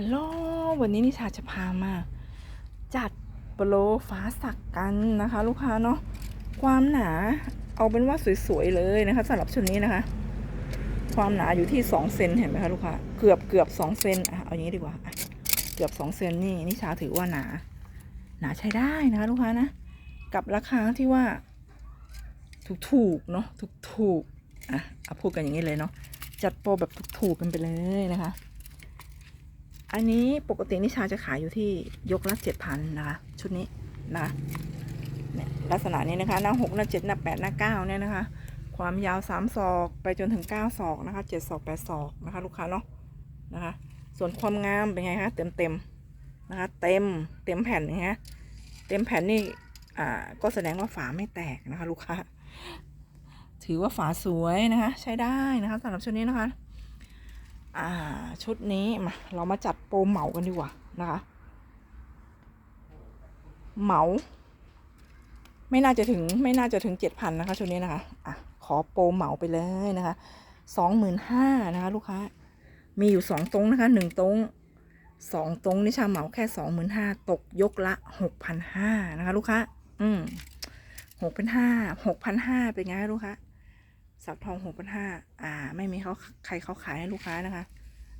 ฮัลโหล วันนี้นิชาจะพามา จัดโปรฟ้าสักกันนะคะ ลูกค้าเนาะ ความหนาเอาเป็นว่าสวยๆเลยนะคะสำหรับชุดนี้นะคะ ความหนาอยู่ที่2เซนเห็นไหมคะลูกค้า เกือบเกือบ2เซนอะเอาอย่างนี้ดีกว่า เกือบ2เซนนี่นิชาถือว่าหนา หนาใช้ได้นะคะลูกค้านะ กับราคาที่ว่า ถูกๆเนาะ ถูกๆอะเอาพูดกันอย่างนี้เลยเนาะ จัดโปรแบบถูกๆกันไปเลยนะคะ อันนี้ปกตินิชาจะขายอยู่ที่ยกละเจ็ดพันนะคะ ชุดนี้นะคะเนี่ยลักษณะนี้นะคะหน้าหกหน้าเจ็ดหน้าแปดหน้าเก้าเนี่ยนะคะ ความยาวสามศอกไปจนถึงเก้าศอกนะคะเจ็ดศอกแปดศอกนะคะ ลูกค้าเนาะนะคะ ส่วนความงามเป็นไงคะเต็มเต็มนะคะ เต็มเต็มแผ่นนะฮะเต็มแผ่นนี่อ่าก็แสดงว่าฝาไม่แตกนะคะ ลูกค้า ถือว่าฝาสวยนะคะ ใช้ได้นะคะสำหรับชุดนี้นะคะ อ่า ชุดนี้มาเรามาจัดโปรเหมากันดีกว่านะคะ เหมา ไม่น่าจะถึงไม่น่าจะถึงเจ็ดพันนะคะชุดนี้นะคะอะขอโปรเหมาไปเลยนะคะสองหมื่นห้านะคะลูกค้า มีอยู่สองตรงนะคะหนึ่งตรงสองตรงนิชาเหมาแค่สองหมื่นห้าตกยกละหกพันห้านะคะ ลูกค้า อืมหกพันห้าหกพันห้าเป็นไงลูกค้า สักทองหกพันห้าอ่า ไม่มีเขาใครเขาขายให้ลูกค้านะคะ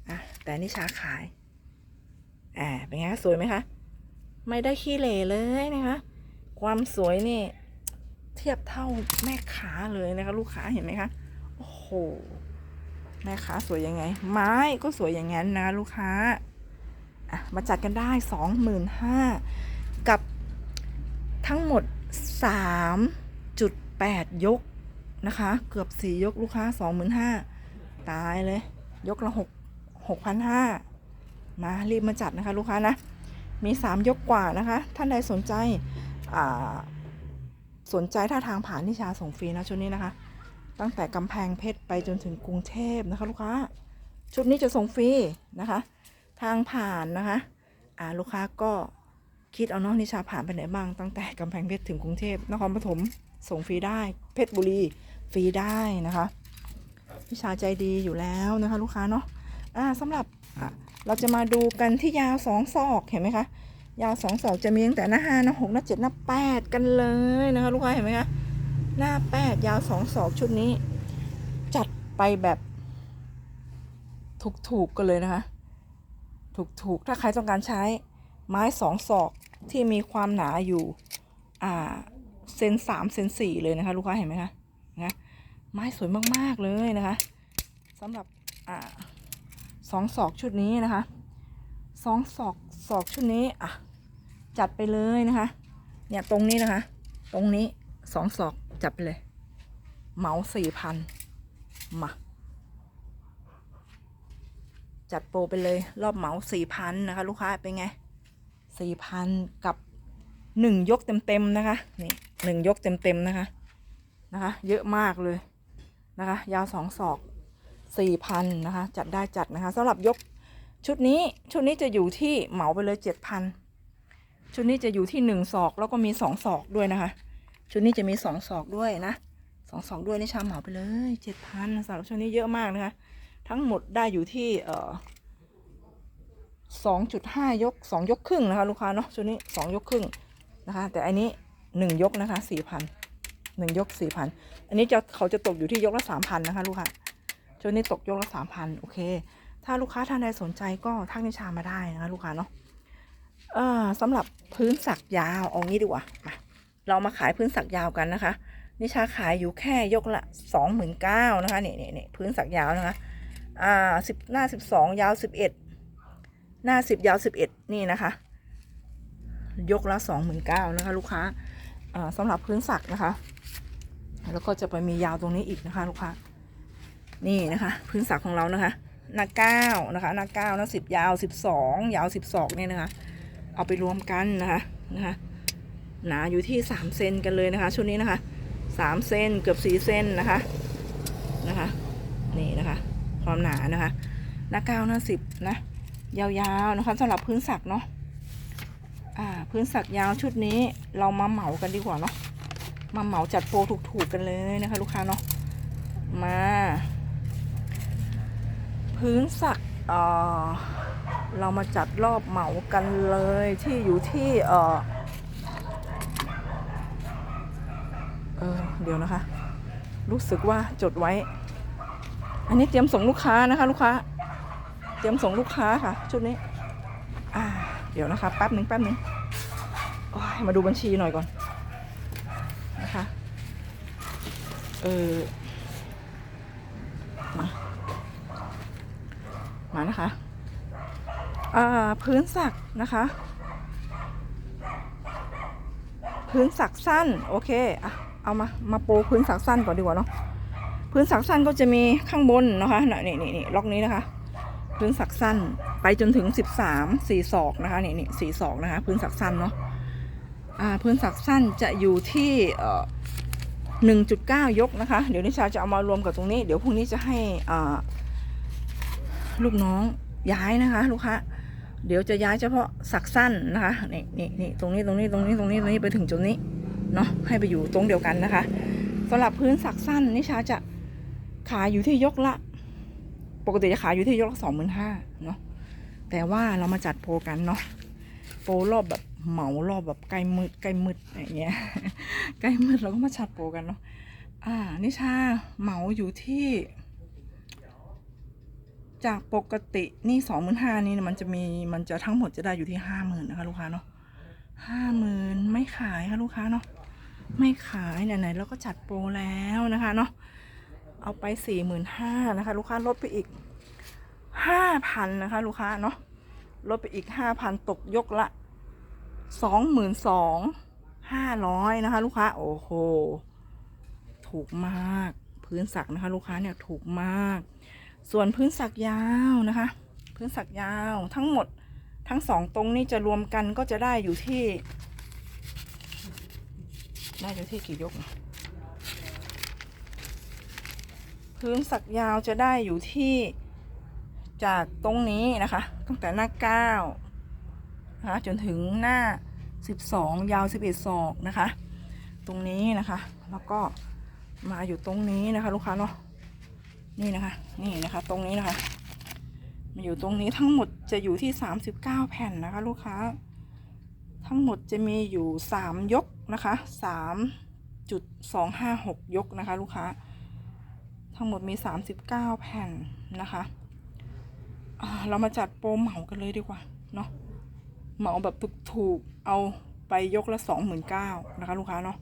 อะ แต่นิชาขาย อ่า เป็นไงสวยไหมคะ ไม่ได้ขี้เหร่เลยนะคะ ความสวยนี่ เทียบเท่าแม่ค้าเลยนะคะ ลูกค้าเห็นไหมคะ โอ้โห แม่ค้าสวยยังไง ไม้ก็สวยอย่างนั้นนะลูกค้า อะ มาจัดกันได้สองหมื่นห้ากับทั้งหมดสามจุดแปดยก นะคะ เกือบสี่ยกลูกค้าสองหมื่นห้าตายเลย ยกละหกหกพันห้ามารีบมาจัดนะคะ ลูกค้านะ มีสามยกกว่านะคะ ท่านใดสนใจอ่าสนใจถ้าทางผ่านนิชาส่งฟรีนะชุดนี้นะคะ ตั้งแต่กำแพงเพชรไปจนถึงกรุงเทพนะคะ ลูกค้า ชุดนี้จะส่งฟรีนะคะ ทางผ่านนะคะ อ่าลูกค้าก็คิดเอาเนาะนิชาผ่านไปไหนบ้างตั้งแต่กำแพงเพชรถึงกรุงเทพนครปฐมส่งฟรีได้เพชรบุรี ฟรีได้นะคะวิชาใจดีอยู่แล้วนะคะ ลูกค้าเนาะอ่าสำหรับเราจะมาดูกันที่ยาวสองศอกเห็นไหมคะยาวสองศอกจะมีตั้งแต่หน้าห้าหน้าหกหน้าเจ็ดหน้าแปดกันเลยนะคะ ลูกค้าเห็นไหมคะหน้าแปดยาวสองศอกชุดนี้ จัดไปแบบถูกๆกันเลยนะคะ ถูกๆ ถ้าใครต้องการใช้ไม้สองศอกที่มีความหนาอยู่ อ่า เซนสามเซนสี่เลยนะคะ ลูกค้าเห็นไหมคะ นะไม้สวยมากๆเลยนะคะสำหรับอ่าสองศอกชุดนี้นะคะสองศอกศอกชุดนี้อะจัดไปเลยนะคะ เนี่ยตรงนี้นะคะ ตรงนี้สองศอกจัดไปเลยเหมาสี่พันมาจัดโปรไปเลยรอบเหมาสี่พันนะคะ ลูกค้าเป็นไงสี่พันกับหนึ่งยกเต็มๆนะคะนี่หนึ่งยกเต็มๆนะคะ นะคะ เยอะมากเลยนะคะ ยาวสองศอกสี่พันนะคะ จัดได้จัดนะคะสำหรับยกชุดนี้ชุดนี้จะอยู่ที่เหมาไปเลยเจ็ดพันชุดนี้จะอยู่ที่หนึ่งศอกแล้วก็มีสองศอกด้วยนะคะ ชุดนี้จะมีสองศอกด้วยนะสองศอกด้วยนี่ชาเหมาไปเลยเจ็ดพันสำหรับชุดนี้เยอะมากนะคะ ทั้งหมดได้อยู่ที่เอ่อสองจุดห้ายกสองยกครึ่งนะคะลูกค้าเนาะชุดนี้สองยกครึ่งนะคะ แต่อันนี้หนึ่งยกนะคะสี่พัน หนึ่งยกสี่พันอันนี้จะเขาจะตกอยู่ที่ยกละสามพันนะคะ ลูกค้าช่วงนี้ตกยกละสามพันโอเค ถ้าลูกค้าท่านใดสนใจก็ทักนิชามาได้นะคะลูกค้าเนาะเออสำหรับพื้นสักยาวเอางี้ดีกว่ามาเรามาขายพื้นสักยาวกันนะคะ นิชาขายอยู่แค่ยกละสองหมื่นเก้านะคะเนี่นี่นี่ยพื้นสักยาวนะคะอ่าสิบหน้าสิบสองยาวสิบเอ็ดหน้าสิบยาวสิบเอ็ดนี่นะคะ ยกละสองหมื่นเก้านะคะ ลูกค้า สำหรับพื้นสักนะคะ แล้วก็จะไปมียาวตรงนี้อีกนะคะลูกค้านี่นะคะ พื้นสักของเรานะคะหน้าเก้านะคะหน้าเก้าหน้าสิบยาวสิบสองยาวสิบสองเนี่ยนะคะ เอาไปรวมกันนะคะนะคะหนาอยู่ที่สามเซนกันเลยนะคะ ชุดนี้นะคะสามเซนเกือบสี่เซนนะคะนะคะ นี่นะคะ ความหนานะคะหน้าเก้าหน้าสิบนะยาวๆนะคะสำหรับพื้นสักเนาะ พื้นสักยาวชุดนี้เรามาเหมากันดีกว่าเนาะมาเหมาจัดโปรถูกๆกันเลยนะคะ ลูกค้าเนาะมา พื้นสักเออเรามาจัดรอบเหมากันเลยที่อยู่ที่เออเออเดี๋ยวนะคะ รู้สึกว่าจดไว้ อันนี้เตรียมส่งลูกค้านะคะ ลูกค้า เตรียมส่งลูกค้าค่ะ ชุดนี้ อ่า เดี๋ยวนะคะแป๊บหนึ่งแป๊บหนึ่ง มาดูบัญชีหน่อยก่อนนะคะเออมามานะคะอ่าพื้นสักนะคะ พื้นสักสั้นโอเคอะเอามามาโปพื้นสักสั้นก่อนดีกว่าเนาะพื้นสักสั้นก็จะมีข้างบนนะคะนี่นี่นี่ล็อกนี้นะคะพื้นสักสั้นไปจนถึง 13 4ศอกนะคะนี่นี่สี่ศอกนะคะ พื้นสักสั้นเนาะ พื้นสักสั้นจะอยู่ที่เอ่อ1.9ยกนะคะ เดี๋ยวนิชาจะเอามารวมกับตรงนี้ เดี๋ยวพรุ่งนี้จะให้ลูกน้องย้ายนะคะ ลูกค้าเดี๋ยวจะย้ายเฉพาะสักสั้นนะคะนี่นี่นี่ตรงนี้ตรงนี้ตรงนี้ตรงนี้ตรงนี้ไปถึงจุดนี้เนาะให้ไปอยู่ตรงเดียวกันนะคะสำหรับพื้นสักสั้นนิชาจะขายอยู่ที่ยกละ ปกติจะขายอยู่ที่ยกละสองหมื่นห้าเนาะแต่ว่าเรามาจัดโปรกันเนาะโปรรอบแบบ เหมารอบแบบใกล้มืดใกล้มืดอย่างเงี้ยใกล้มืดเราก็มาจัดโปรกันเนาะอ่า นิชาเหมาอยู่ที่ จากปกตินี่สองหมื่นห้านี่มันจะมีมันจะทั้งหมดจะได้อยู่ที่ห้าหมื่นนะคะลูกค้าเนาะห้าหมื่นไม่ขายค่ะลูกค้าเนาะไม่ขายไหนๆเราก็จัดโปรแล้วนะคะเนาะเอาไปสี่หมื่นห้านะคะ ลูกค้าลดไปอีกห้าพันนะคะ ลูกค้าเนาะลดไปอีกห้าพันตกยกละ สองหมื่นสองห้าร้อยนะคะ ลูกค้า โอ้โห ถูกมาก พื้นสักนะคะ ลูกค้าเนี่ยถูกมาก ส่วนพื้นสักยาวนะคะ พื้นสักยาวทั้งหมดทั้งสองตรงนี้จะรวมกันก็จะได้อยู่ที่ ได้อยู่ที่กี่ยก พื้นสักยาวจะได้อยู่ที่จากตรงนี้นะคะ ตั้งแต่หน้าเก้า นะคะจนถึงหน้าสิบสองยาวสิบเอ็ดศอกนะคะ ตรงนี้นะคะ แล้วก็มาอยู่ตรงนี้นะคะลูกค้าเนาะนี่นะคะ นี่นะคะ ตรงนี้นะคะ มาอยู่ตรงนี้ทั้งหมดจะอยู่ที่ 39 แผ่นนะคะ ลูกค้า ทั้งหมดจะมีอยู่ 3 ยกนะคะ3.256 ยกนะคะ ลูกค้า ทั้งหมดมี 39 แผ่นนะคะเรามาจัดโปรเหมากันเลยดีกว่าเนาะ เหมาแบบถูกๆเอาไปยกละ29,000นะคะลูกค้าเนาะ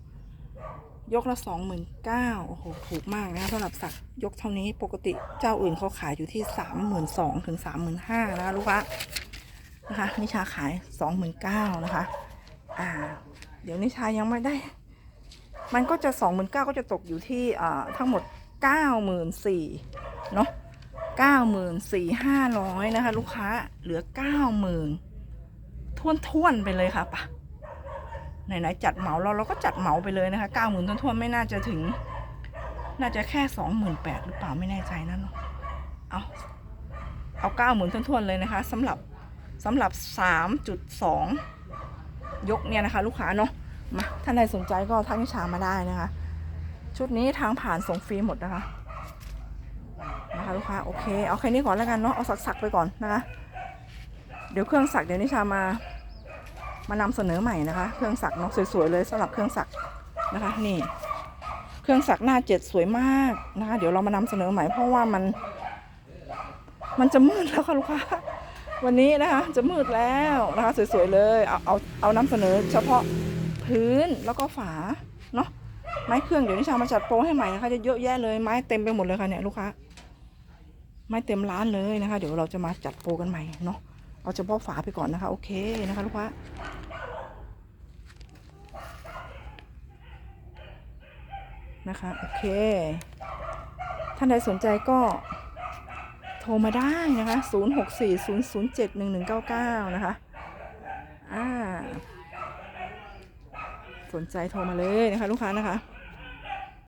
ยกละสองหมื่นเก้าโอ้โหถูกมากนะคะสำหรับสักยกเท่านี้ปกติเจ้าอื่นเขาขายอยู่ที่สามหมื่นสองถึงสามหมื่นห้านะคะลูกค้านะคะนิชาขายสองหมื่นเก้านะคะอ่าเดี๋ยวนิชายังไม่ได้ มันก็จะสองหมื่นเก้าก็จะตกอยู่ที่อ่าทั้งหมดเก้าหมื่นสี่เนาะเก้าหมื่นสี่ห้าร้อยนะคะ ลูกค้าเหลือเก้าหมื่น ท้วนๆไปเลยค่ะปะไหนๆจัดเหมาเราเราก็จัดเหมาไปเลยนะคะเก้าหมื่นต้นๆไม่น่าจะถึง น่าจะแค่สองหมื่นแปดหรือเปล่าไม่แน่ใจนะเนาะเอาเอาเก้าหมื่นต้นๆเลยนะคะสำหรับสำหรับสามจุดสองยกเนี่ยนะคะ ลูกค้าเนาะมาท่านใดสนใจก็ทักนิชามาได้นะคะ ชุดนี้ทางผ่านส่งฟรีหมดนะคะนะคะลูกค้าโอเคเอาแค่นี้ก่อนแล้วกันเนาะเอาสักๆไปก่อนนะคะ เดี๋ยวเครื่องสักเดี๋ยวนิชามา มานำเสนอใหม่นะคะ เครื่องสักเนาะสวยๆเลยสำหรับเครื่องสักนะคะ นี่ เครื่องสักหน้าเจ็ดสวยมากนะคะ เดี๋ยวเรามานำเสนอใหม่เพราะว่ามัน มันจะมืดแล้วค่ะลูกค้าวันนี้นะคะจะมืดแล้วนะคะ สวยๆเลยเอาเอาเอานำเสนอเฉพาะพื้นแล้วก็ฝาเนาะไม้เครื่องเดี๋ยวนิชามาจัดโปรให้ใหม่นะคะจะเยอะแยะเลยไม้เต็มไปหมดเลยค่ะเนี่ยลูกค้าไม้เต็มร้านเลยนะคะ เดี๋ยวเราจะมาจัดโปรกันใหม่เนาะ เอาเฉพาะฝาไปก่อนนะคะ โอเคนะคะลูกค้านะคะ โอเค ท่านใดสนใจก็โทรมาได้นะคะ 0640071199 นะคะ อ่า สนใจโทรมาเลยนะคะ ลูกค้านะคะ